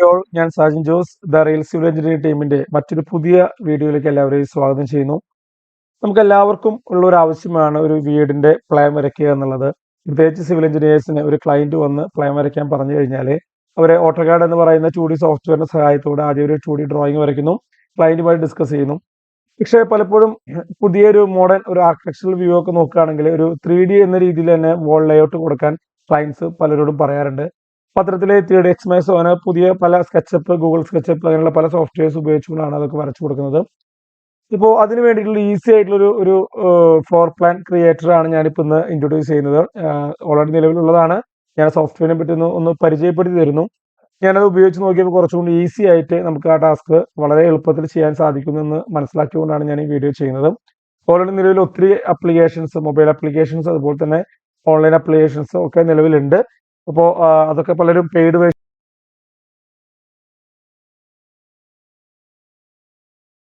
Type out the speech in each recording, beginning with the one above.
All ഞാൻ Sajin Jose the rail civil engineering ടീമിന്റെ മറ്റൊരു പുതിയ വീഡിയോയിലേക്ക് എല്ലാവരെയും സ്വാഗതം ചെയ്യുന്നു. നമുക്ക് എല്ലാവർക്കും ഉള്ള ഒരു ആവശ്യമാണ് ഒരു വീടിന്റെ പ്ലാൻ വരയ്ക്കുക എന്നുള്ളത്. പ്രത്യേകിച്ച് സിവിൽ എഞ്ചിനീയേഴ്സിന് ഒരു ക്ലയന്റ് വന്ന് പ്ലാൻ വരയ്ക്കാൻ പറഞ്ഞു കഴിഞ്ഞാൽ അവരെ ഓട്ടോകാർഡ് എന്ന് പറയുന്ന ടു ഡി സോഫ്റ്റ്വെയറിന്റെ സഹായത്തോടെ ആദ്യം ഒരു ടു ഡി ഡ്രോയിങ് വരയ്ക്കുന്നു. ക്ലയന്റുമായി ഡിസ്കസ് ചെയ്യുന്നു. പക്ഷേ പലപ്പോഴും പുതിയൊരു മോഡേൺ ഒരു ആർക്കിടെക്ചറൽ വ്യൂ ഒക്കെ നോക്കുകയാണെങ്കിൽ ഒരു ത്രീ ഡി എന്ന രീതിയിൽ തന്നെ വോൾ ലേഔട്ട് കൊടുക്കാൻ ക്ലയൻസ് പലരോടും പറയാറുണ്ട്. പത്രത്തിലെ ത്രീ ഡി അങ്ങനെ പുതിയ പല സ്കെച്ചപ്പ് ഗൂഗിൾ സ്കെച്ചപ്പ് അങ്ങനെയുള്ള പല സോഫ്റ്റ്വെയർസ് ഉപയോഗിച്ചുകൊണ്ടാണ് അതൊക്കെ വരച്ചു കൊടുക്കുന്നത്. ഇപ്പോൾ അതിന് വേണ്ടിയിട്ടുള്ള ഈസി ആയിട്ടുള്ള ഒരു ഫ്ലോർ പ്ലാൻ ക്രിയേറ്റർ ആണ് ഞാനിപ്പോൾ ഇന്ന് ഇൻട്രൊഡ്യൂസ് ചെയ്യുന്നത്. ഓൾറെഡി നിലവിലുള്ളതാണ്. ഞാൻ സോഫ്റ്റ്വെയറിനെ പറ്റി ഒന്ന് ഒന്ന് പരിചയപ്പെടുത്തി തരുന്നു. ഞാനത് ഉപയോഗിച്ച് നോക്കിയപ്പോൾ കുറച്ചുകൂടി ഈസി ആയിട്ട് നമുക്ക് ആ ടാസ്ക് വളരെ എളുപ്പത്തിൽ ചെയ്യാൻ സാധിക്കുമെന്ന് മനസ്സിലാക്കിയുകൊണ്ടാണ് ഞാൻ ഈ വീഡിയോ ചെയ്യുന്നത്. ഓൾറെഡി നിലവിൽ ഒത്തിരി അപ്ലിക്കേഷൻസ് മൊബൈൽ അപ്ലിക്കേഷൻസ് അതുപോലെ തന്നെ ഓൺലൈൻ അപ്ലിക്കേഷൻസ് ഒക്കെ നിലവിലുണ്ട്. അപ്പോൾ അതൊക്കെ പലരും പെയ്ഡ്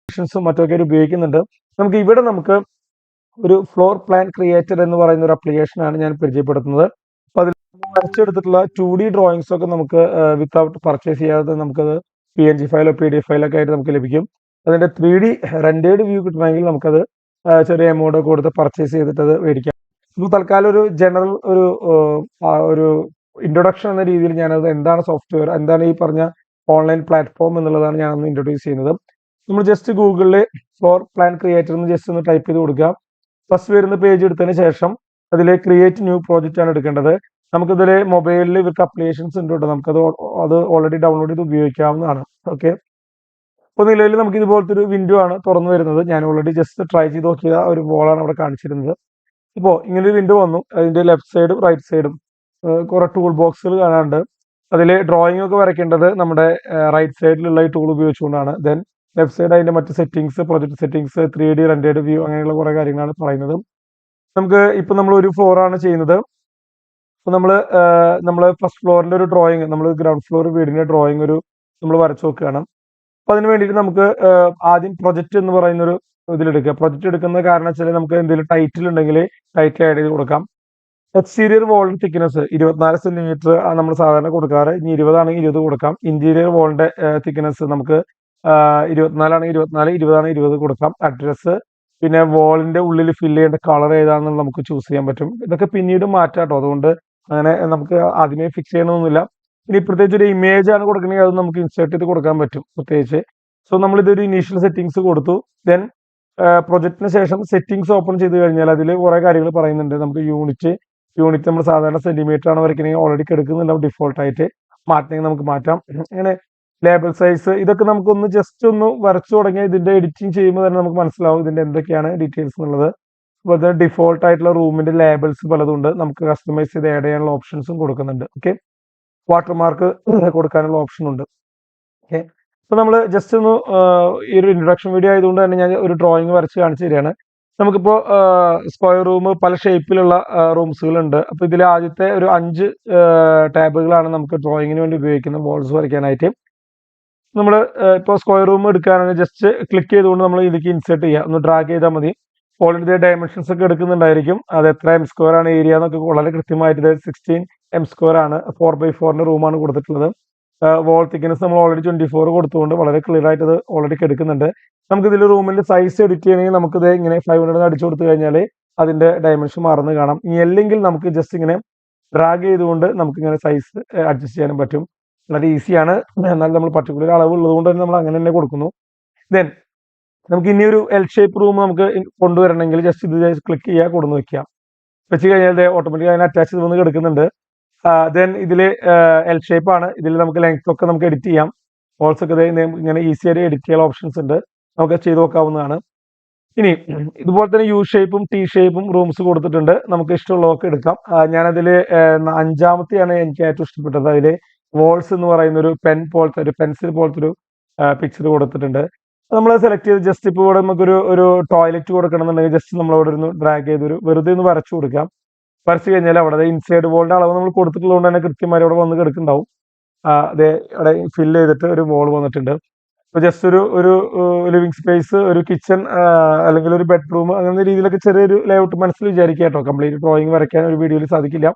വേർഷൻസും മറ്റൊക്കെ ഉപയോഗിക്കുന്നുണ്ട്. നമുക്ക് ഇവിടെ നമുക്ക് ഒരു ഫ്ലോർ പ്ലാൻ ക്രിയേറ്റർ എന്ന് പറയുന്ന ഒരു അപ്ലിക്കേഷൻ ആണ് ഞാൻ പരിചയപ്പെടുത്തുന്നത്. അപ്പോൾ അതിൽ വരച്ചെടുത്തിട്ടുള്ള ടു ഡി ഡ്രോയിങ്സ് ഒക്കെ നമുക്ക് വിത്തൗട്ട് പർച്ചേസ് ചെയ്യാതെ നമുക്കത് പി എൻ ജി ഫയലോ പി ഡി എഫ് ഫയലൊക്കെ ആയിട്ട് നമുക്ക് ലഭിക്കും. അതിന്റെ ത്രീ ഡി റെൻഡേഡ് വ്യൂ കിട്ടണമെങ്കിൽ നമുക്കത് ചെറിയ എമൗണ്ട് ഒക്കെ കൊടുത്ത് പർച്ചേസ് ചെയ്തിട്ട് അത് മേടിക്കാം. ഇപ്പോൾ തൽക്കാലം ഒരു ജനറൽ ഒരു ഒരു ഇൻട്രൊഡക്ഷൻ എന്ന രീതിയിൽ ഞാനത് എന്താണ് സോഫ്റ്റ്വെയർ എന്താണ് ഈ പറഞ്ഞ ഓൺലൈൻ പ്ലാറ്റ്ഫോം എന്നുള്ളതാണ് ഞാൻ ഒന്ന് ഇൻട്രൊഡ്യൂസ് ചെയ്യുന്നത്. നമ്മൾ ജസ്റ്റ് ഗൂഗിളിൽ ഫ്ലോർ പ്ലാൻ ക്രിയേറ്റർ എന്ന് ജസ്റ്റ് ഒന്ന് ടൈപ്പ് ചെയ്ത് കൊടുക്കുക. ഫസ്റ്റ് വരുന്ന പേജ് എടുത്തതിന് ശേഷം അതിൽ ക്രിയേറ്റ് ന്യൂ പ്രോജക്റ്റ് ആണ് എടുക്കേണ്ടത്. നമുക്കിതിൽ മൊബൈലിൽ ഇവർക്ക് അപ്ലിക്കേഷൻസ് ഉണ്ട് കേട്ടോ. നമുക്കത് അത് ഓൾറെഡി ഡൗൺലോഡ് ചെയ്ത് ഉപയോഗിക്കാവുന്നതാണ്. ഓക്കെ അപ്പോൾ നിലവിൽ നമുക്ക് ഇതുപോലത്തെ ഒരു വിൻഡോ ആണ് തുറന്നു വരുന്നത്. ഞാൻ ഓൾറെഡി ജസ്റ്റ് ട്രൈ ചെയ്ത് നോക്കിയ ഒരു ബോളാണ് അവിടെ കാണിച്ചിരുന്നത്. ഇപ്പോൾ ഇങ്ങനെ ഒരു വിൻഡോ വന്നു അതിന്റെ ലെഫ്റ്റ് സൈഡും റൈറ്റ് സൈഡും കുറെ ടൂൾ ബോക്സുകൾ കാണാനുണ്ട്. അതിൽ ഡ്രോയിങ് ഒക്കെ വരയ്ക്കേണ്ടത് നമ്മുടെ റൈറ്റ് സൈഡിലുള്ള ഈ ടൂൾ ഉപയോഗിച്ചുകൊണ്ടാണ്. ദെൻ ലെഫ്റ്റ് സൈഡ് അതിന്റെ മറ്റ് settings project settings three D rendered view അങ്ങനെയുള്ള കുറേ കാര്യങ്ങളാണ് പറയുന്നത്. നമുക്ക് ഇപ്പം നമ്മൾ ഒരു ഫ്ലോറാണ് ചെയ്യുന്നത്. അപ്പോൾ നമ്മൾ നമ്മൾ ഫസ്റ്റ് ഫ്ലോറിന്റെ ഒരു ഡ്രോയിങ് നമ്മൾ ഗ്രൗണ്ട് ഫ്ലോർ വീടിന്റെ ഡ്രോയിങ് ഒരു നമ്മൾ വരച്ചു നോക്കുകയാണ്. അപ്പം അതിന് വേണ്ടിയിട്ട് നമുക്ക് ആദ്യം പ്രൊജക്റ്റ് എന്ന് പറയുന്നൊരു ഇതിലെടുക്കുക. പ്രൊജക്റ്റ് എടുക്കുന്ന കാരണം വെച്ചാൽ നമുക്ക് എന്തെങ്കിലും ടൈറ്റിൽ ഉണ്ടെങ്കിൽ ടൈറ്റിൽ ആഡ് ചെയ്ത് കൊടുക്കാം. എക്സ്റ്റീരിയർ വോളിന്റെ തിക്നെസ് ഇരുപത്തിനാല് സെന്റിമീറ്റർ നമ്മൾ സാധാരണ കൊടുക്കാറ്. ഇനി ഇരുപതാണെങ്കിൽ ഇരുപത് കൊടുക്കാം. ഇന്റീരിയർ വോളിന്റെ തിക്നെസ് നമുക്ക് ഇരുപത്തിനാലാണെങ്കിൽ ഇരുപത്തിനാല് ഇരുപതാണെങ്കിൽ ഇരുപത് കൊടുക്കാം. അഡ്രസ്സ് പിന്നെ വോളിന്റെ ഉള്ളിൽ ഫില്ല് ചെയ്യേണ്ട കളർ ഏതാണെന്ന് നമുക്ക് ചൂസ് ചെയ്യാൻ പറ്റും. ഇതൊക്കെ പിന്നീട് മാറ്റാം കേട്ടോ അതുകൊണ്ട് അങ്ങനെ നമുക്ക് ആദ്യമേ ഫിക്സ് ചെയ്യണമെന്നില്ല ഇനി പ്രത്യേകിച്ച് ഒരു ഇമേജ് ആണ് കൊടുക്കണമെങ്കിൽ അത് നമുക്ക് ഇൻസേർട്ട് ചെയ്ത് കൊടുക്കാൻ പറ്റും പ്രത്യേകിച്ച്. സോ നമ്മൾ ഇതൊരു ഇനീഷ്യൽ സെറ്റിംഗ്സ് കൊടുത്തു. ദെൻ പ്രൊജക്റ്റിന് ശേഷം സെറ്റിംഗ്സ് ഓപ്പൺ ചെയ്ത് കഴിഞ്ഞാൽ അതിൽ കുറെ കാര്യങ്ങൾ പറയുന്നുണ്ട്. നമുക്ക് യൂണിറ്റ് യൂണിറ്റ് നമ്മൾ സാധാരണ സെന്റിമീറ്റർ ആണ് വരയ്ക്കണമെങ്കിൽ ഓൾറെഡി കിടക്കുന്നില്ല ഡിഫോൾട്ട് ആയിട്ട് മാറ്റണമെങ്കിൽ നമുക്ക് മാറ്റാം. അങ്ങനെ ലേബൽ സൈസ് ഇതൊക്കെ നമുക്കൊന്ന് ജസ്റ്റ് ഒന്ന് വരച്ചു തുടങ്ങിയാൽ ഇതിന്റെ എഡിറ്റിംഗ് ചെയ്യുമ്പോൾ തന്നെ നമുക്ക് മനസ്സിലാവും ഇതിന്റെ എന്തൊക്കെയാണ് ഡീറ്റെയിൽസ് എന്നുള്ളത്. അപ്പോൾ തന്നെ ഡിഫോൾട്ട് ആയിട്ടുള്ള റൂമിന്റെ ലേബൽസ് പലതുണ്ട് നമുക്ക് കസ്റ്റമൈസ് ചെയ്ത് ആഡ് ചെയ്യാനുള്ള ഓപ്ഷൻസും കൊടുക്കുന്നുണ്ട്. ഓക്കെ വാട്ടർമാർക്ക് കൊടുക്കാനുള്ള ഓപ്ഷൻ ഉണ്ട്. ഓക്കെ അപ്പോൾ നമ്മൾ ജസ്റ്റ് ഒന്ന് ഈ ഒരു ഇൻട്രൊഡക്ഷൻ വീഡിയോ ആയതുകൊണ്ട് തന്നെ ഞാൻ ഒരു ഡ്രോയിങ് വരച്ച് കാണിച്ചു തരികയാണ്. നമുക്കിപ്പോൾ സ്ക്വയർ റൂം പല ഷേപ്പിലുള്ള റൂംസുകളുണ്ട് അപ്പോൾ ഇതിൽ ആദ്യത്തെ ഒരു അഞ്ച് ടാബുകളാണ് നമുക്ക് ഡ്രോയിങ്ങിന് വേണ്ടി ഉപയോഗിക്കുന്നത് ബോൾസ് വരയ്ക്കാനായിട്ട്. നമ്മൾ ഇപ്പോൾ സ്ക്വയർ റൂം എടുക്കുകയാണെങ്കിൽ ജസ്റ്റ് ക്ലിക്ക് ചെയ്തുകൊണ്ട് നമ്മൾ ഇതിലേക്ക് ഇൻസേർട്ട് ചെയ്യുക ഒന്ന് ഡ്രാഗ് ചെയ്താൽ മതി. ഓൾറെഡി ഡയമെൻഷൻസ് ഒക്കെ എടുക്കുന്നുണ്ടായിരിക്കും. അത് എത്ര എം സ്ക്വയർ ആണ് ഏരിയ എന്നൊക്കെ വളരെ കൃത്യമായിട്ട് സിക്സ്റ്റീൻ എം സ്ക്വയർ ആണ്. ഫോർ ബൈ ഫോറിന്റെ റൂമാണ് കൊടുത്തിട്ടുള്ളത്. വോൾ തിക്നെസ് നമ്മൾ ഓൾറെഡി ട്വന്റി ഫോർ കൊടുത്തുകൊണ്ട് വളരെ ക്ലിയർ ആയിട്ട് അത് ഓൾറെഡി എടുക്കുന്നുണ്ട് നമുക്ക് ഇതിൽ റൂമിന്റെ സൈസ് എഡിറ്റ് ചെയ്യണമെങ്കിൽ നമുക്കിത് ഇങ്ങനെ ഫൈവ് ഹൺഡ്രഡ് അടിച്ചു കൊടുത്തു കഴിഞ്ഞാൽ അതിന്റെ ഡയമെൻഷൻ മാറുന്നത് കാണാം. ഇനി അല്ലെങ്കിൽ നമുക്ക് ജസ്റ്റ് ഇങ്ങനെ ഡ്രാഗ് ചെയ്തുകൊണ്ട് നമുക്ക് ഇങ്ങനെ സൈസ് അഡ്ജസ്റ്റ് ചെയ്യാനും പറ്റും. വളരെ ഈസിയാണ് എന്നാൽ നമ്മൾ പർട്ടിക്കുലർ അളവ് ഉള്ളതുകൊണ്ട് തന്നെ നമ്മൾ അങ്ങനെ തന്നെ കൊടുക്കുന്നു. ദെൻ നമുക്ക് ഇനി ഒരു എൽ ഷേപ്പ് റൂം നമുക്ക് കൊണ്ടുവരണമെങ്കിൽ ജസ്റ്റ് ഇത് ക്ലിക്ക് ചെയ്യുക കൊടുന്ന് വെക്കുക. വെച്ച് കഴിഞ്ഞാൽ ഓട്ടോമാറ്റിക് അതിന് അറ്റാച്ച് ചെയ്ത് വന്ന് കിടക്കുന്നുണ്ട്. ദെൻ ഇതിൽ എൽ ഷേപ്പ് ആണ്. ഇതിൽ നമുക്ക് ലെങ്ത് ഒക്കെ നമുക്ക് എഡിറ്റ് ചെയ്യാം. ഓൾസൊക്കെ ഇങ്ങനെ ഈസി ആയിട്ട് എഡിറ്റ് ചെയ്യാൻ ഓപ്ഷൻസ് ഉണ്ട്. നമുക്ക് ചെയ്ത് നോക്കാവുന്നതാണ്. ഇനി ഇതുപോലെ തന്നെ യു ഷേപ്പും ടി ഷേപ്പും റൂംസ് കൊടുത്തിട്ടുണ്ട്. നമുക്ക് ഇഷ്ടമുള്ളതൊക്കെ എടുക്കാം. ഞാനതിൽ അഞ്ചാമത്തെയാണ് എനിക്ക് ഏറ്റവും ഇഷ്ടപ്പെട്ടത്. അതിൽ വോൾസ് എന്ന് പറയുന്ന ഒരു പെൻ പോലത്തെ ഒരു പെൻസിൽ പോലത്തെ ഒരു പിക്ചർ കൊടുത്തിട്ടുണ്ട്. നമ്മൾ സെലക്ട് ചെയ്ത് ജസ്റ്റ് ഇപ്പോൾ ഇവിടെ നമുക്കൊരു ഒരു ടോയ്ലറ്റ് കൊടുക്കണം എന്നുണ്ടെങ്കിൽ ജസ്റ്റ് നമ്മൾ അവിടെ ഒരു ഡ്രാഗ് ചെയ്ത് ഒരു വെറുതെ ഒന്ന് വരച്ചു കൊടുക്കാം. വരച്ചു കഴിഞ്ഞാൽ അവിടെ ഇൻസൈഡ് വോളിന്റെ അളവ് നമ്മൾ കൊടുത്തിട്ടുള്ളതുകൊണ്ട് തന്നെ കൃത്യമായി അവിടെ വന്ന് കിടക്കുന്നുണ്ടാവും. അതെ അവിടെ ഫില്ല് ചെയ്തിട്ട് ഒരു വോൾ വന്നിട്ടുണ്ട്. ജസ്റ്റ് ഒരു ഒരു ലിവിങ് സ്പേസ് ഒരു കിച്ചൺ അല്ലെങ്കിൽ ഒരു ബെഡ്റൂം അങ്ങനെ രീതിയിലൊക്കെ ചെറിയൊരു ലേഔട്ട് മനസ്സിൽ വിചാരിക്കുക കേട്ടോ. കംപ്ലീറ്റ് ഡ്രോയിങ് വരയ്ക്കാൻ ഒരു വീഡിയോയിൽ സാധിക്കില്ല.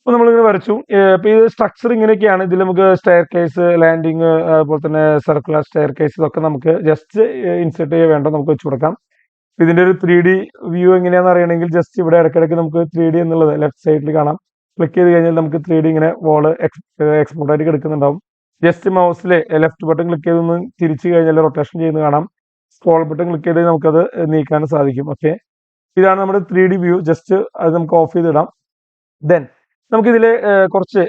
അപ്പോൾ നമ്മളിങ്ങനെ വരച്ചു. അപ്പോൾ ഇത് സ്ട്രക്ചർ ഇങ്ങനെയൊക്കെയാണ്. ഇതിൽ നമുക്ക് സ്റ്റെയർ കേസ് ലാൻഡിങ് അതുപോലെ തന്നെ സർക്കുലർ സ്റ്റെയർ കേസ് ഇതൊക്കെ നമുക്ക് ജസ്റ്റ് ഇൻസെർട്ട് ചെയ്യാൻ വേണ്ട നമുക്ക് വെച്ച് കൊടുക്കാം. ഇതിന്റെ ഒരു ത്രീ ഡി വ്യൂ എങ്ങനെയാണെന്ന് അറിയണമെങ്കിൽ ജസ്റ്റ് ഇവിടെ ഇടയ്ക്കിടയ്ക്ക് നമുക്ക് ത്രീ ഡി എന്നുള്ളത് ലെഫ്റ്റ് സൈഡിൽ കാണാം. ക്ലിക്ക് ചെയ്ത് കഴിഞ്ഞാൽ നമുക്ക് ത്രീ ഡി ഇങ്ങനെ വോൾ എക്സ് എക്സ്പോർട്ടായിട്ട് കിടക്കുന്നുണ്ടാവും. ജസ്റ്റ് മൗസിലെ ലെഫ്റ്റ് ബട്ടൺ ക്ലിക്ക് ചെയ്തൊന്ന് തിരിച്ചു കഴിഞ്ഞാൽ റൊട്ടേഷൻ ചെയ്യുന്നത് കാണാം. സ്ക്രോൾ ബട്ടൺ ക്ലിക്ക് ചെയ്ത് നമുക്കത് നീക്കാൻ സാധിക്കും. ഓക്കെ? ഇതാണ് നമ്മുടെ ത്രീ ഡി വ്യൂ. ജസ്റ്റ് അത് നമുക്ക് ഓഫ് ചെയ്തിടാം. ദെൻ നമുക്കിതിൽ കുറച്ച്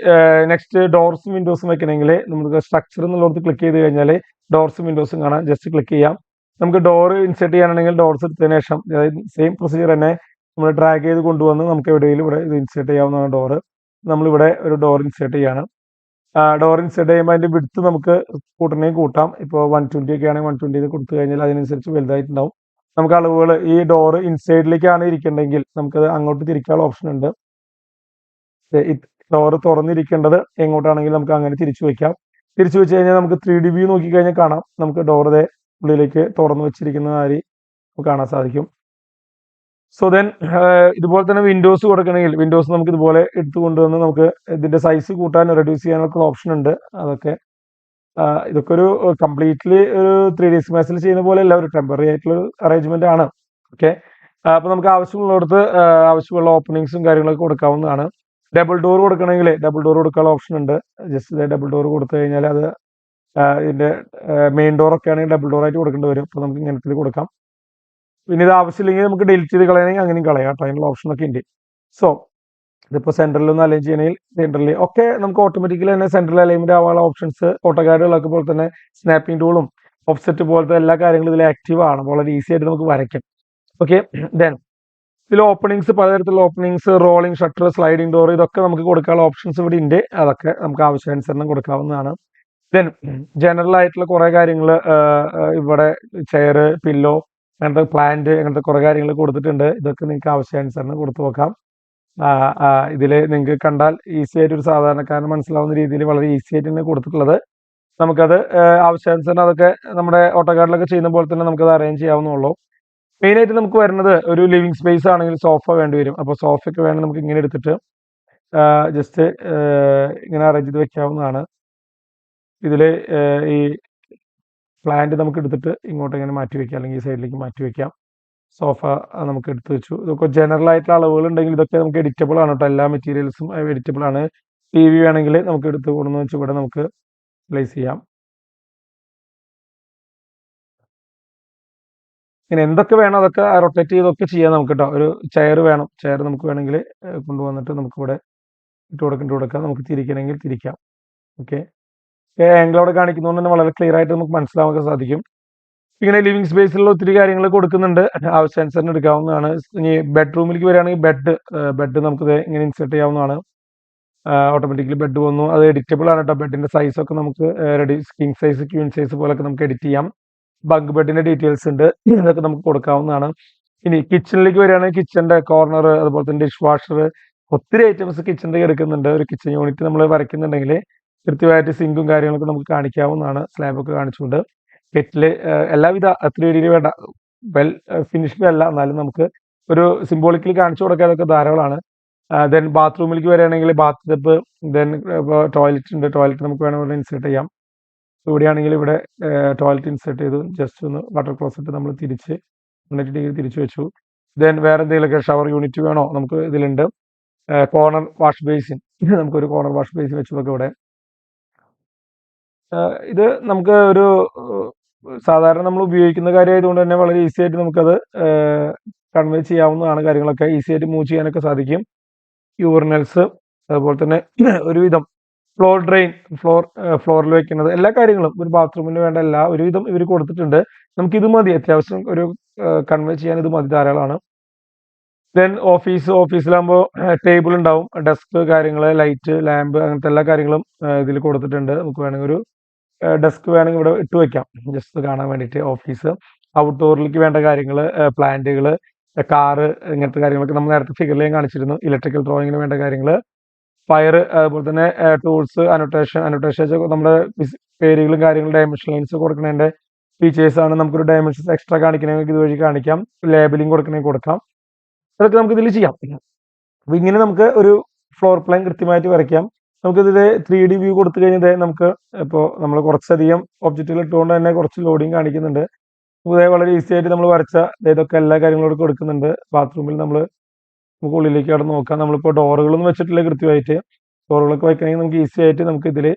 നെക്സ്റ്റ് ഡോർസും വിൻഡോസും വെക്കണമെങ്കിൽ നമുക്ക് സ്ട്രക്ചർ എന്നുള്ളടത്ത് ക്ലിക്ക് ചെയ്ത് കഴിഞ്ഞാൽ ഡോർസും വിൻഡോസും കാണാം. ജസ്റ്റ് ക്ലിക്ക് ചെയ്യാം. നമുക്ക് ഡോർ ഇൻസെർട്ട് ചെയ്യാനാണെങ്കിൽ ഡോർസ് എടുത്തതിന് ശേഷം അതായത് സെയിം പ്രൊസീജിയർ തന്നെ നമ്മൾ ഡ്രാഗ് ചെയ്ത് കൊണ്ടുവന്ന് നമുക്ക് എവിടെയെങ്കിലും ഇവിടെ ഇത് ഇൻസേർട്ട് ചെയ്യാവുന്നതാണ് ഡോറ്. നമ്മളിവിടെ ഒരു ഡോർ ഇൻസേർട്ട് ചെയ്യാണ്. ഡോർ ഇൻസെർട്ട് ചെയ്യുമ്പോൾ അതിന്റെ വിടുത്ത് നമുക്ക് കൂട്ടണമെങ്കിൽ കൂട്ടാം. ഇപ്പോൾ വൺ ട്വന്റി ഒക്കെ ആണെങ്കിൽ വൺ ട്വന്റി കൊടുത്തു കഴിഞ്ഞാൽ അതിനനുസരിച്ച് വലുതായിട്ടുണ്ടാവും. നമുക്ക് അളവുകൾ ഈ ഡോറ് ഇൻസൈഡിലേക്കാണ് ഇരിക്കേണ്ടെങ്കിൽ നമുക്കത് അങ്ങോട്ട് തിരിക്കാനുള്ള ഓപ്ഷൻ ഉണ്ട്. ഡോറ് തുറന്നിരിക്കേണ്ടത് എങ്ങോട്ടാണെങ്കിലും നമുക്ക് അങ്ങനെ തിരിച്ചു വയ്ക്കാം തിരിച്ചു വെച്ച് കഴിഞ്ഞാൽ നമുക്ക് ത്രീ ഡി വ്യൂ നോക്കി കഴിഞ്ഞാൽ കാണാം. നമുക്ക് ഡോറിന്റെ ഉള്ളിലേക്ക് തുറന്നു വെച്ചിരിക്കുന്ന കാര്യം കാണാൻ സാധിക്കും. സോ ദെൻ ഇതുപോലെ തന്നെ വിൻഡോസ് കൊടുക്കണമെങ്കിൽ വിൻഡോസ് നമുക്ക് ഇതുപോലെ എടുത്തു കൊണ്ടുവന്ന് നമുക്ക് ഇതിന്റെ സൈസ് കൂട്ടാൻ റെഡ്യൂസ് ചെയ്യാനൊക്കെ ഓപ്ഷൻ ഉണ്ട്. അതൊക്കെ ഇതൊക്കെ ഒരു കംപ്ലീറ്റ്ലി ഒരു ത്രീ ഡി സ്മാസിൽ ചെയ്യുന്ന പോലെ അല്ല ഒരു ടെമ്പററി ആയിട്ടുള്ള അറേഞ്ച്മെന്റ് ആണ്. ഓക്കെ അപ്പൊ നമുക്ക് ആവശ്യമുള്ളിടത്ത് ആവശ്യമുള്ള ഓപ്പണിങ്സും കാര്യങ്ങളൊക്കെ കൊടുക്കാവുന്നതാണ്. ഡബിൾ ഡോർ കൊടുക്കണമെങ്കിൽ ഡബിൾ ഡോർ കൊടുക്കാനുള്ള ഓപ്ഷൻ ഉണ്ട്. ജസ്റ്റ് ഡബിൾ ഡോർ കൊടുത്തു കഴിഞ്ഞാൽ അത് ഇതിന്റെ മെയിൻ ഡോർ ഒക്കെ ആണെങ്കിൽ ഡബിൾ ഡോർ ആയിട്ട് കൊടുക്കേണ്ടി വരും. അപ്പോൾ നമുക്ക് ഇങ്ങനത്തിൽ കൊടുക്കാം. പിന്നെ ഇത് ആവശ്യമില്ലെങ്കിൽ നമുക്ക് ഡിലീറ്റ് ചെയ്ത് കളയണമെങ്കിൽ അങ്ങനെയും കളയാം കേട്ടോ. അതിനുള്ള ഓപ്ഷൻ ഒക്കെ ഉണ്ട്. സോ ഇതിപ്പോൾ സെൻട്രലിൽ ഒന്ന് അലൈൻ ചെയ്യണമെങ്കിൽ സെൻട്രലിൽ ഒക്കെ നമുക്ക് ഓട്ടോമാറ്റിക്കലി തന്നെ സെൻട്രൽ അലൈൻമെന്റ് ആവാനുള്ള ഓപ്ഷൻസ് ഓട്ടോകാർഡുകളൊക്കെ പോലെ തന്നെ സ്നാപ്പിംഗ് ടൂളും ഓഫ്സെറ്റ് പോലത്തെ എല്ലാ കാര്യങ്ങളും ഇതിൽ ആക്റ്റീവ് ആണ്. വളരെ ഈസി ആയിട്ട് നമുക്ക് വരയ്ക്കാം. ഓക്കെ ദെൻ ഇതിൽ ഓപ്പണിങ്സ് പലതരത്തിലുള്ള openings rolling shutter sliding door ഇതൊക്കെ നമുക്ക് കൊടുക്കാനുള്ള ഓപ്ഷൻസ് ഇവിടെ ഉണ്ട്. അതൊക്കെ നമുക്ക് ആവശ്യാനുസരണം കൊടുക്കാവുന്നതാണ്. ദെൻ ജനറൽ ആയിട്ടുള്ള കുറേ കാര്യങ്ങൾ ഇവിടെ ചെയർ പില്ലോ അങ്ങനത്തെ പ്ലാന്റ് അങ്ങനത്തെ കുറെ കാര്യങ്ങൾ കൊടുത്തിട്ടുണ്ട്. ഇതൊക്കെ നിങ്ങൾക്ക് ആവശ്യാനുസരണം കൊടുത്തു നോക്കാം. ഇതിൽ നിങ്ങൾക്ക് കണ്ടാൽ ഈസി ആയിട്ട് ഒരു സാധാരണക്കാരന് മനസ്സിലാവുന്ന രീതിയിൽ വളരെ ഈസി ആയിട്ട് തന്നെ കൊടുത്തിട്ടുള്ളത്. നമുക്കത് ആവശ്യാനുസരണം അതൊക്കെ നമ്മുടെ ഓട്ടോകാർഡിലൊക്കെ ചെയ്യുന്ന പോലെ തന്നെ നമുക്കത് അറേഞ്ച് ചെയ്യാവുന്നുള്ളൂ മെയിൻ ആയിട്ട് നമുക്ക് വരുന്നത് ഒരു ലിവിങ് സ്പേസ് ആണെങ്കിൽ സോഫ വേണ്ടി വരും. അപ്പോൾ സോഫയൊക്കെ വേണമെങ്കിൽ നമുക്ക് ഇങ്ങനെ എടുത്തിട്ട് ജസ്റ്റ് ഇങ്ങനെ അറേഞ്ച് ചെയ്ത് വെക്കാവുന്നതാണ്. ഇതിൽ ഈ പ്ലാന്റ് നമുക്ക് എടുത്തിട്ട് ഇങ്ങോട്ട് ഇങ്ങനെ മാറ്റി വെക്കാം. അല്ലെങ്കിൽ ഈ സൈഡിലേക്ക് മാറ്റി വെക്കാം. സോഫ നമുക്ക് എടുത്ത് വെച്ചു. ഇതൊക്കെ ജനറൽ ആയിട്ടുള്ള അളവുകൾ ഉണ്ടെങ്കിൽ ഇതൊക്കെ നമുക്ക് എഡിറ്റബിൾ ആണ് കേട്ടോ എല്ലാ മെറ്റീരിയൽസും എഡിറ്റബിൾ ആണ്. ടി വി വേണമെങ്കിൽ നമുക്ക് എടുത്ത് കൊണ്ടുവന്ന് വെച്ച് ഇവിടെ നമുക്ക് പ്ലേസ് ചെയ്യാം. ഇങ്ങനെ എന്തൊക്കെ വേണം അതൊക്കെ റൊട്ടേറ്റ് ചെയ്തൊക്കെ ചെയ്യാം നമുക്ക് കേട്ടോ ഒരു ചെയർ വേണം. ചെയർ നമുക്ക് വേണമെങ്കിൽ കൊണ്ടുവന്നിട്ട് നമുക്ക് ഇവിടെ ഇട്ട് കൊടുക്കാം. നമുക്ക് തിരിക്കണമെങ്കിൽ തിരിക്കാം. ഓക്കെ ആംഗിളോടെ കാണിക്കുന്നതുകൊണ്ട് തന്നെ വളരെ ക്ലിയർ ആയിട്ട് നമുക്ക് മനസ്സിലാവാൻ സാധിക്കും. ഇങ്ങനെ ലിവിങ് സ്പേസിലുള്ള ഒത്തിരി കാര്യങ്ങൾ കൊടുക്കുന്നുണ്ട്. ആവശ്യാനുസരണം എടുക്കാവുന്നതാണ്. ഇനി ബെഡ്റൂമിലേക്ക് വരികയാണെങ്കിൽ ബെഡ് ബെഡ് നമുക്ക് ഇങ്ങനെ ഇൻസെർട്ട് ചെയ്യാവുന്നതാണ്. ഓട്ടോമാറ്റിക്കലി ബെഡ് വന്നു. അത് എഡിറ്റബിൾ ആണ് കേട്ടോ ബെഡിന്റെ സൈസൊക്കെ നമുക്ക് ready king size queen size പോലൊക്കെ നമുക്ക് എഡിറ്റ് ചെയ്യാം. ബങ്ക് ബെഡിന്റെ ഡീറ്റെയിൽസ് ഉണ്ട്. ഇതൊക്കെ നമുക്ക് കൊടുക്കാവുന്നതാണ്. ഇനി കിച്ചണിലേക്ക് വരികയാണെങ്കിൽ കിച്ചന്റെ കോർണർ അതുപോലെ തന്നെ ഡിഷ് വാഷർ ഒത്തിരി ഐറ്റംസ് കിച്ചണിലേക്ക് എടുക്കുന്നുണ്ട്. ഒരു കിച്ചൺ യൂണിറ്റ് നമ്മൾ വരയ്ക്കുന്നുണ്ടെങ്കിൽ കൃത്യമായിട്ട് സിങ്കും കാര്യങ്ങളൊക്കെ നമുക്ക് കാണിക്കാവുന്നതാണ്. സ്ലാബൊക്കെ കാണിച്ചുകൊണ്ട്. കെറ്റിൽ എല്ലാവിധ ത്രീ ഡിയിൽ വേണ്ട. വെൽ ഫിനിഷ്ഡ് അല്ല. എന്നാലും നമുക്ക് ഒരു സിംബോളിക്കലി കാണിച്ചു കൊടുക്കാതൊക്കെ ധാരാളമാണ്. ദെൻ ബാത്റൂമിലേക്ക് വരികയാണെങ്കിൽ ബാത്ത് ടബ് ദെൻ ടോയ്ലറ്റ് ഉണ്ട്. ടോയ്ലറ്റ് നമുക്ക് വേണമെങ്കിൽ ഇൻസേർട്ട് ചെയ്യാം. ഇവിടെയാണെങ്കിൽ ഇവിടെ ടോയ്ലറ്റ് ഇൻസേർട്ട് ചെയ്തു. ജസ്റ്റ് ഒന്ന് വാട്ടർ ക്ലോസറ്റ് നമ്മൾ തിരിച്ച് മുന്നൂറ്റി ഡിഗ്രി തിരിച്ചു വെച്ചു. ദെൻ വേറെ എന്തെങ്കിലുമൊക്കെ ഷവർ യൂണിറ്റ് വേണോ? നമുക്ക് ഇതിലുണ്ട്. Corner wash basin. നമുക്കൊരു കോർണർ വാഷ് ബേസിൻ വെച്ചതൊക്കെ ഇവിടെ. ഇത് നമുക്ക് ഒരു സാധാരണ നമ്മൾ ഉപയോഗിക്കുന്ന കാര്യമായതുകൊണ്ട് തന്നെ വളരെ ഈസി ആയിട്ട് നമുക്കത് കൺവേ ചെയ്യാവുന്നതാണ് കാര്യങ്ങളൊക്കെ. ഈസി ആയിട്ട് മൂവ് ചെയ്യാനൊക്കെ സാധിക്കും. യൂറിനൽസ് അതുപോലെ തന്നെ ഒരുവിധം ഫ്ലോർ ഡ്രെയിൻ ഫ്ലോർ ഫ്ലോറിൽ വെക്കുന്നത് എല്ലാ കാര്യങ്ങളും ഒരു ബാത്റൂമിന് വേണ്ട എല്ലാ ഒരുവിധം ഇവർ കൊടുത്തിട്ടുണ്ട്. നമുക്ക് ഇത് മതി. അത്യാവശ്യം ഒരു കൺവേ ചെയ്യാൻ ഇത് മതി ധാരാളമാണ്. ദെൻ ഓഫീസ് ഓഫീസിലാകുമ്പോൾ ടേബിൾ ഉണ്ടാവും. ഡെസ്ക് കാര്യങ്ങൾ ലൈറ്റ് ലാമ്പ് അങ്ങനത്തെ എല്ലാ കാര്യങ്ങളും ഇതിൽ കൊടുത്തിട്ടുണ്ട്. നമുക്ക് വേണമെങ്കിൽ ഒരു ഡെസ്ക് വേണമെങ്കിൽ ഇവിടെ ഇട്ട് വെക്കാം. ജസ്റ്റ് കാണാൻ വേണ്ടിയിട്ട് ഓഫീസ് ഔട്ട്ഡോറിലേക്ക് വേണ്ട കാര്യങ്ങൾ പ്ലാന്റുകൾ കാറ് ഇങ്ങനത്തെ കാര്യങ്ങളൊക്കെ നമ്മൾ നേരത്തെ ഫിഗറിലേയും കാണിച്ചിരുന്നു. ഇലക്ട്രിക്കൽ ഡ്രോയിങ്ങിന് വേണ്ട കാര്യങ്ങൾ ഫയർ അതുപോലെ തന്നെ ടൂൾസ് അനോട്ടേഷൻ അനോട്ടേഷൻ നമ്മുടെ പേരുകളും കാര്യങ്ങളും ഡയമെൻഷൻ ലൈൻസ് കൊടുക്കുന്നതിന്റെ ഫീച്ചേഴ്സ് ആണ് നമുക്കൊരു ഡയമെൻഷൻസ് എക്സ്ട്രാ കാണിക്കണമെങ്കിൽ ഇതുവഴി കാണിക്കാം. ലേബലിംഗ് കൊടുക്കണമെങ്കിൽ കൊടുക്കാം. അതൊക്കെ നമുക്ക് ഇതിൽ ചെയ്യാം ഇങ്ങനെ നമുക്ക് ഒരു ഫ്ലോർ പ്ലാൻ കൃത്യമായിട്ട് വരയ്ക്കാം. നമുക്കിതിൽ ത്രീ ഡി വ്യൂ കൊടുത്തു കഴിഞ്ഞാൽ ദേ നമുക്ക് ഇപ്പോൾ നമ്മൾ കുറച്ചധികം ഒബ്ജക്റ്റുകൾ ഇട്ടുകൊണ്ട് തന്നെ കുറച്ച് ലോഡിങ് കാണിക്കുന്നുണ്ട്. ഇതേ വളരെ ഈസി ആയിട്ട് നമ്മൾ വരച്ച ഇതൊക്കെ എല്ലാ കാര്യങ്ങളും കൊടുക്കുന്നുണ്ട്. ബാത്റൂമിൽ നമ്മൾ നമുക്ക് ഉള്ളിലേക്ക് അവിടെ നോക്കാം. നമ്മളിപ്പോൾ ഡോറുകളൊന്നും വെച്ചിട്ടില്ല കൃത്യമായിട്ട്. ഡോറുകളൊക്കെ വയ്ക്കണമെങ്കിൽ നമുക്ക് ഈസി ആയിട്ട് നമുക്ക് ഇതിൽ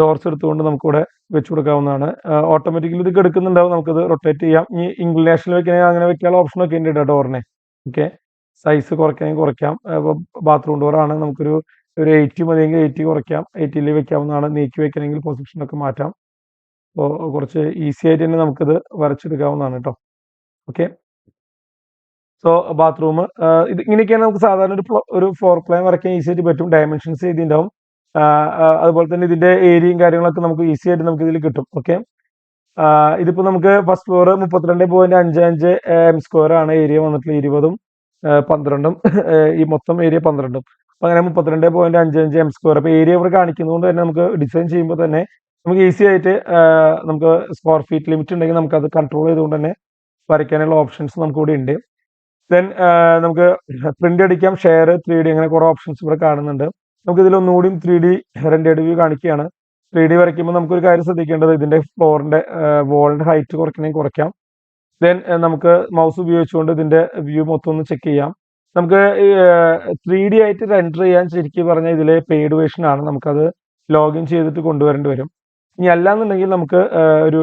ഡോർസ് എടുത്തുകൊണ്ട് നമുക്കിവിടെ വെച്ച് കൊടുക്കാവുന്നതാണ്. ഓട്ടോമാറ്റിക്കലി ഇത് എടുക്കുന്നുണ്ടാവും. നമുക്കത് റൊട്ടേറ്റ് ചെയ്യാം. ഇനി ഇംഗ്ലീഷിൽ വെക്കണമെങ്കിൽ അങ്ങനെ വെക്കാനുള്ള ഓപ്ഷനൊക്കെ ഉണ്ട് ഡോറിനെ ഓക്കെ സൈസ് കുറയ്ക്കണമെങ്കിൽ കുറയ്ക്കാം. ബാത്റൂം ഡോറാണ് നമുക്കൊരു ഒരു എയ്റ്റി മതിയെങ്കിൽ എയ്റ്റി കുറയ്ക്കാം. എയ്റ്റിയിൽ വെക്കാവുന്നതാണ്. നീക്കി വെക്കണമെങ്കിൽ പൊസിഷനൊക്കെ മാറ്റാം. അപ്പോൾ കുറച്ച് ഈസി ആയിട്ട് തന്നെ നമുക്കിത് വരച്ചെടുക്കാവുന്നതാണ് കേട്ടോ ഓക്കെ സോ ബാത്റൂം ഇത് ഇങ്ങനെയൊക്കെയാണ് നമുക്ക് സാധാരണ ഒരു ഒരു ഫ്ലോർ പ്ലാൻ വരയ്ക്കാൻ ഈസി ആയിട്ട് പറ്റും. ഡയമെൻഷൻസ് ചെയ്തിട്ടുണ്ടാവും അതുപോലെ തന്നെ ഇതിന്റെ ഏരിയയും കാര്യങ്ങളൊക്കെ നമുക്ക് ഈസി ആയിട്ട് നമുക്ക് ഇതിൽ കിട്ടും. ഓക്കെ ഇതിപ്പോൾ നമുക്ക് ഫസ്റ്റ് ഫ്ലോർ മുപ്പത്തിരണ്ട് പോയിന്റ് അഞ്ച് അഞ്ച് എം സ്ക്വയർ ആണ്. ഏരിയ വന്നിട്ടുള്ള ഇരുപതും. പന്ത്രണ്ടും ഈ മൊത്തം ഏരിയ പന്ത്രണ്ടും. അപ്പൊ അങ്ങനെ മുപ്പത്തിരണ്ട് പോയിന്റ് അഞ്ച് അഞ്ച് എം സ്ക്വയർ അപ്പോൾ ഏരിയ ഇവിടെ കാണിക്കുന്നതുകൊണ്ട് തന്നെ നമുക്ക് ഡിസൈൻ ചെയ്യുമ്പോൾ തന്നെ നമുക്ക് ഈസി ആയിട്ട് നമുക്ക് സ്ക്വയർ ഫീറ്റ് ലിമിറ്റ് ഉണ്ടെങ്കിൽ നമുക്ക് അത് കൺട്രോൾ ചെയ്തുകൊണ്ട് തന്നെ വരയ്ക്കാനുള്ള ഓപ്ഷൻസ് നമുക്ക് ഇവിടെ ഉണ്ട് ദെൻ നമുക്ക് പ്രിന്റ് അടിക്കാം ഷെയർ ത്രീ ഡി അങ്ങനെ കുറേ ഓപ്ഷൻസ് ഇവിടെ കാണുന്നുണ്ട്. നമുക്ക് ഇതിൽ ഒന്നുകൂടിയും ത്രീ ഡി റെൻഡേഡ് വ്യൂ കാണിക്കുകയാണ്. ത്രീ ഡി വരയ്ക്കുമ്പോൾ നമുക്കൊരു കാര്യം ശ്രദ്ധിക്കേണ്ടത് ഇതിന്റെ ഫ്ലോറിന്റെ വോളിന്റെ ഹൈറ്റ് കുറയ്ക്കണമെങ്കിൽ കുറയ്ക്കാം. ദെൻ നമുക്ക് മൗസ് ഉപയോഗിച്ചുകൊണ്ട് ഇതിന്റെ വ്യൂ മൊത്തം ഒന്ന് ചെക്ക് ചെയ്യാം. നമുക്ക് ത്രീ ഡി ആയിട്ട് റെൻഡർ ചെയ്യാൻ ശരിക്കും പറഞ്ഞാൽ ഇതിലെ പെയ്ഡ് വേഷൻ ആണ്. നമുക്കത് ലോഗിൻ ചെയ്തിട്ട് കൊണ്ടുവരേണ്ടി വരും. ഇനി അല്ലാന്നുണ്ടെങ്കിൽ നമുക്ക് ഒരു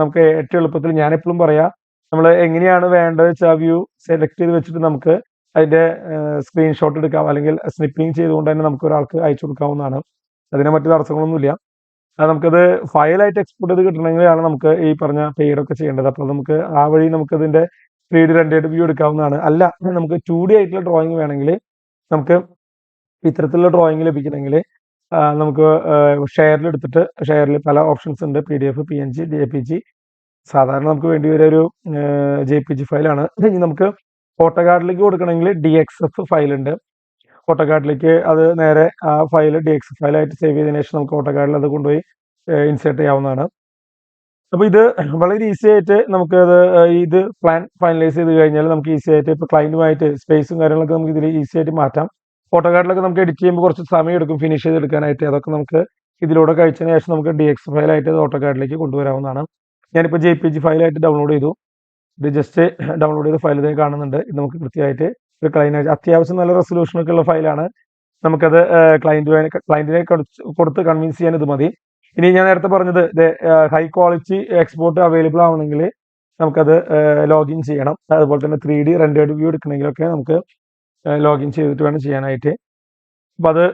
നമുക്ക് ഏറ്റവും എളുപ്പത്തിൽ ഞാൻ എപ്പോഴും പറയാം നമ്മൾ എങ്ങനെയാണ് വേണ്ടത് വെച്ചാൽ വ്യൂ സെലക്ട് ചെയ്ത് വെച്ചിട്ട് നമുക്ക് അതിന്റെ സ്ക്രീൻഷോട്ട് എടുക്കാം. അല്ലെങ്കിൽ സ്നിപ്പിംഗ് ചെയ്തുകൊണ്ട് തന്നെ നമുക്ക് ഒരാൾക്ക് അയച്ചു കൊടുക്കാവുന്നതാണ്. അതിനെ മറ്റു തടസ്സങ്ങളൊന്നുമില്ല. നമുക്കത് ഫയലായിട്ട് എക്സ്പോർട്ട് ചെയ്ത് കിട്ടണമെങ്കിലാണ് നമുക്ക് ഈ പറഞ്ഞ പേരൊക്കെ ചെയ്യേണ്ടത്. അപ്പോൾ നമുക്ക് ആ വഴി നമുക്ക് ഇതിന്റെ ത്രീ ഡി രണ്ടായിട്ട് വ്യൂ എടുക്കാവുന്നതാണ്. അല്ല നമുക്ക് ടു ഡി ആയിട്ടുള്ള ഡ്രോയിങ് വേണമെങ്കിൽ നമുക്ക് ഇത്തരത്തിലുള്ള ഡ്രോയിങ് ലഭിക്കണമെങ്കിൽ നമുക്ക് ഷെയറിൽ എടുത്തിട്ട് ഷെയറിൽ പല ഓപ്ഷൻസ് ഉണ്ട്. P D F P N G J P G സാധാരണ നമുക്ക് വേണ്ടി വരുന്ന ഒരു ജെ പി ജി ഫയലാണ് ഇനി നമുക്ക് ഫോട്ടോകാർഡിലേക്ക് കൊടുക്കണമെങ്കിൽ ഡി എക്സ് എഫ് ഫയൽ ഉണ്ട് അത് നേരെ ആ ഫയൽ ഡി എക്സ് ഫയലായിട്ട് സേവ് ചെയ്തതിനു ശേഷം നമുക്ക് ഫോട്ടോകാർഡിൽ അത് കൊണ്ടുപോയി ഇൻസേർട്ട് ചെയ്യാവുന്നതാണ്. അപ്പോൾ ഇത് വളരെ ഈസി ആയിട്ട് നമുക്ക് അത് ഇത് പ്ലാൻ ഫൈനലൈസ് ചെയ്ത് കഴിഞ്ഞാൽ നമുക്ക് ഈസി ആയിട്ട് ഇപ്പോൾ ക്ലൈന്റുമായിട്ട് സ്പേസും കാര്യങ്ങളൊക്കെ നമുക്ക് ഇതിൽ ഈസി ആയിട്ട് മാറ്റാം. ഫോട്ടോകാർഡിലൊക്കെ നമുക്ക് എഡിറ്റ് ചെയ്യുമ്പോൾ കുറച്ച് സമയം എടുക്കും ഫിനിഷ് ചെയ്തെടുക്കാനായിട്ട് അതൊക്കെ നമുക്ക് ഇതിലൂടെ കഴിച്ചതിന് ശേഷം നമുക്ക് ഡി എക്സ് ഫയലായിട്ട് ഓട്ടോകാർഡിലേക്ക് കൊണ്ടുവരാവുന്നതാണ്. ഞാനിപ്പോൾ ജെ പി ജി ഫയലായിട്ട് ഡൗൺലോഡ് ചെയ്തു. ഇത് ജസ്റ്റ് ഡൗൺലോഡ് ചെയ്ത ഫയൽ ഇതേ കാണുന്നുണ്ട്. ഇത് നമുക്ക് കൃത്യമായിട്ട് ഒരു ക്ലൈന്റ് അത്യാവശ്യം നല്ല റെസൊല്യൂഷൻ ഒക്കെ ഉള്ള ഫയലാണ് നമുക്കത് ക്ലൈന്റ് ക്ലൈന്റിനെ കൊടുത്ത് കൺവിൻസ് ചെയ്യാൻ ഇത് മതി. ഇനി ഞാൻ നേരത്തെ പറഞ്ഞത് ഹൈ ക്വാളിറ്റി എക്സ്പോർട്ട് അവൈലബിൾ ആവണമെങ്കിൽ നമുക്കത് ലോഗിൻ ചെയ്യണം. അതുപോലെ തന്നെ ത്രീ ഡി റെൻഡേഡ് വ്യൂ എടുക്കണമെങ്കിലൊക്കെ നമുക്ക് ലോഗിൻ ചെയ്തിട്ട് വേണം ചെയ്യാനായിട്ട്. അപ്പം അത്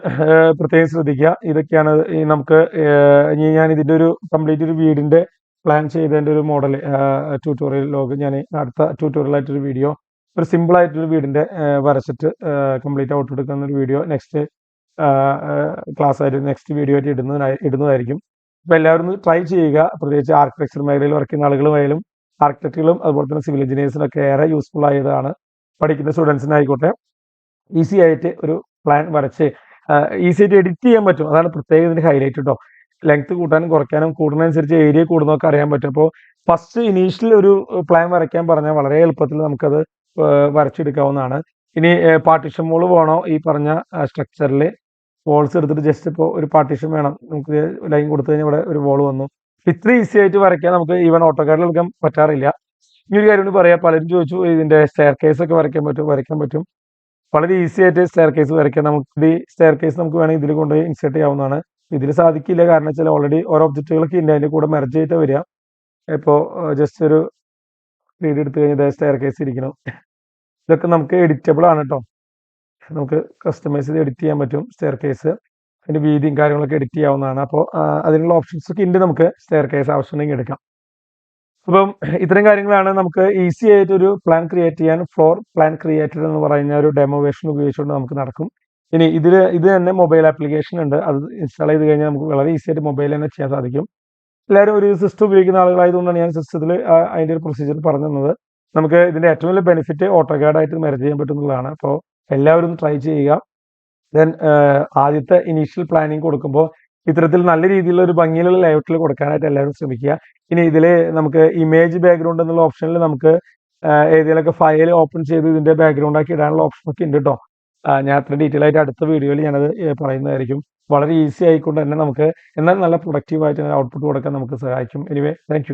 പ്രത്യേകം ശ്രദ്ധിക്കുക. ഇതൊക്കെയാണ് നമുക്ക് ഇനി ഞാൻ ഇതിന്റെ ഒരു കംപ്ലീറ്റ് ഒരു വീടിന്റെ പ്ലാൻ ചെയ്തതിന്റെ ഒരു മോഡൽ ട്യൂട്ടോറിയൽ ലോഗ് ഞാൻ അടുത്ത ട്യൂട്ടോറിയലായിട്ടൊരു വീഡിയോ ഒരു സിമ്പിൾ ആയിട്ടൊരു വീടിന്റെ വരച്ചിട്ട് കംപ്ലീറ്റ് ഔട്ട് എടുക്കുന്ന ഒരു വീഡിയോ നെക്സ്റ്റ് ക്ലാസ് ആയിട്ട് നെക്സ്റ്റ് വീഡിയോ ആയിട്ട് ഇടുന്നതിനായി ഇടുന്നതായിരിക്കും. അപ്പോൾ എല്ലാവരും ട്രൈ ചെയ്യുക. പ്രത്യേകിച്ച് ആർക്കിടെക്ചർ മേഖലയിൽ വർക്ക് ചെയ്യുന്ന ആളുകളുമായാലും ആർക്കിടെക്റ്റുകളും അതുപോലെ തന്നെ സിവിൽ എഞ്ചിനീയേഴ്സിനൊക്കെ ഏറെ യൂസ്ഫുൾ ആയതാണ് പഠിക്കുന്ന സ്റ്റുഡൻസിനായിക്കോട്ടെ ഈസി ആയിട്ട് ഒരു പ്ലാൻ വരച്ച് ഈസി ആയിട്ട് എഡിറ്റ് ചെയ്യാൻ പറ്റും. അതാണ് പ്രത്യേകം ഇതിന്റെ ഹൈലൈറ്റ് കേട്ടോ ലെങ്ത് കൂട്ടാനും കുറയ്ക്കാനും കൂടുന്നതനുസരിച്ച് ഏരിയ കൂടുന്നതൊക്കെ അറിയാൻ പറ്റും. അപ്പോൾ ഫസ്റ്റ് ഇനീഷ്യൽ ഒരു പ്ലാൻ വരയ്ക്കാൻ പറഞ്ഞാൽ വളരെ എളുപ്പത്തിൽ നമുക്കത് വരച്ചെടുക്കാവുന്നതാണ്. ഇനി പാർട്ടിഷൻ മോൾ വേണോ? ഈ പറഞ്ഞ സ്ട്രക്ചറിൽ വോൾസ് എടുത്തിട്ട് ജസ്റ്റ് ഇപ്പോൾ ഒരു പാർട്ടിഷൻ വേണം. നമുക്ക് ലൈൻ കൊടുത്തു കഴിഞ്ഞാൽ ഇവിടെ ഒരു വോൾ വന്നു. ഇത്ര ഈസി ആയിട്ട് വരയ്ക്കാൻ നമുക്ക് ഈവൻ ഓട്ടോക്കാരിൽ എടുക്കാൻ പറ്റാറില്ല. ഇനി ഒരു കാര്യം പറയാം. പലരും ചോദിച്ചു ഇതിന്റെ സ്റ്റെയർ കേസ് ഒക്കെ വരയ്ക്കാൻ പറ്റും? വരയ്ക്കാൻ പറ്റും? വളരെ ഈസി ആയിട്ട് സ്റ്റെയർ കേസ് വരയ്ക്കാം. നമുക്ക് ഇത് സ്റ്റെയർ കേസ് നമുക്ക് വേണമെങ്കിൽ ഇതിൽ കൊണ്ടുപോയി ഇൻസേർട്ട് ചെയ്യാവുന്നതാണ്. ഇതിൽ സാധിക്കില്ല. കാരണം വെച്ചാൽ ഓൾറെഡി ഓരോ ഒബ്ജക്റ്റുകളൊക്കെ ഉണ്ട് അതിന്റെ കൂടെ മെർജ് ചെയ്തിട്ട് വരിക. ഇപ്പോൾ ജസ്റ്റ് ഒരു വീഡിയോ എടുത്തു കഴിഞ്ഞാൽ സ്റ്റെയർ കേസ് ഇരിക്കണം ഇതൊക്കെ നമുക്ക് എഡിറ്റബിൾ ആണ് കേട്ടോ നമുക്ക് കസ്റ്റമൈസ് ചെയ്ത് എഡിറ്റ് ചെയ്യാൻ പറ്റും സ്റ്റെയർ കേസ് അതിന്റെ വീതിയും കാര്യങ്ങളൊക്കെ എഡിറ്റ് ചെയ്യാവുന്നതാണ്. അപ്പോൾ അതിനുള്ള ഓപ്ഷൻസ് ഒക്കെ ഉണ്ട് നമുക്ക് സ്റ്റെയർ കേസ് ആവശ്യമുണ്ടെങ്കിൽ എടുക്കാം. അപ്പം ഇത്തരം കാര്യങ്ങളാണ് നമുക്ക് ഈസി ആയിട്ട് ഒരു പ്ലാൻ ക്രിയേറ്റ് ചെയ്യാൻ ഫ്ലോർ പ്ലാൻ ക്രിയേറ്റഡ് എന്ന് പറയുന്ന ഒരു ഡെമോ വേഷൻ ഉപയോഗിച്ചുകൊണ്ട് നമുക്ക് നടക്കും. ഇനി ഇതിൽ ഇത് തന്നെ മൊബൈൽ ആപ്ലിക്കേഷൻ ഉണ്ട്. അത് ഇൻസ്റ്റാൾ ചെയ്ത് കഴിഞ്ഞാൽ നമുക്ക് വളരെ ഈസി ആയിട്ട് മൊബൈൽ തന്നെ ചെയ്യാൻ സാധിക്കും. എല്ലാവരും ഒരു സിസ്റ്റം ഉപയോഗിക്കുന്ന ആളുകളായതുകൊണ്ടാണ് ഞാൻ സിസ്റ്റത്തിൽ അതിന്റെ ഒരു പ്രൊസീജിയർ പറഞ്ഞു തന്നത് നമുക്ക് ഇതിന്റെ ഏറ്റവും വലിയ ബെനിഫിറ്റ് ഓട്ടോ ആയിട്ട് മെർജ് ചെയ്യാൻ പറ്റുന്നതാണ് അപ്പോൾ എല്ലാവരും ട്രൈ ചെയ്യുക. ദെൻ ആദ്യത്തെ ഇനീഷ്യൽ പ്ലാനിങ് കൊടുക്കുമ്പോൾ ഇത്തരത്തിൽ നല്ല രീതിയിലുള്ള ഒരു ഭംഗിയിലുള്ള ലേഔട്ടിൽ കൊടുക്കാനായിട്ട് എല്ലാവരും ശ്രമിക്കുക. ഇനി ഇതിൽ നമുക്ക് ഇമേജ് ബാക്ക്ഗ്രൗണ്ട് എന്നുള്ള ഓപ്ഷനിൽ നമുക്ക് ഏതെങ്കിലുമൊക്കെ ഫയൽ ഓപ്പൺ ചെയ്ത് ഇതിന്റെ ബാക്ക്ഗ്രൗണ്ട് ആക്കി ഇടാനുള്ള ഓപ്ഷൻ ഒക്കെ ഉണ്ട് കേട്ടോ ഞാൻ അത്ര ഡീറ്റെയിൽ ആയിട്ട് അടുത്ത വീഡിയോയിൽ ഞാനത് പറയുന്നതായിരിക്കും. വളരെ ഈസി ആയിക്കൊണ്ട് തന്നെ നമുക്ക് എന്നാൽ നല്ല പ്രൊഡക്റ്റീവായിട്ട് ഔട്ട്പുട്ട് കൊടുക്കാൻ നമുക്ക് സഹായിക്കും. Anyway thank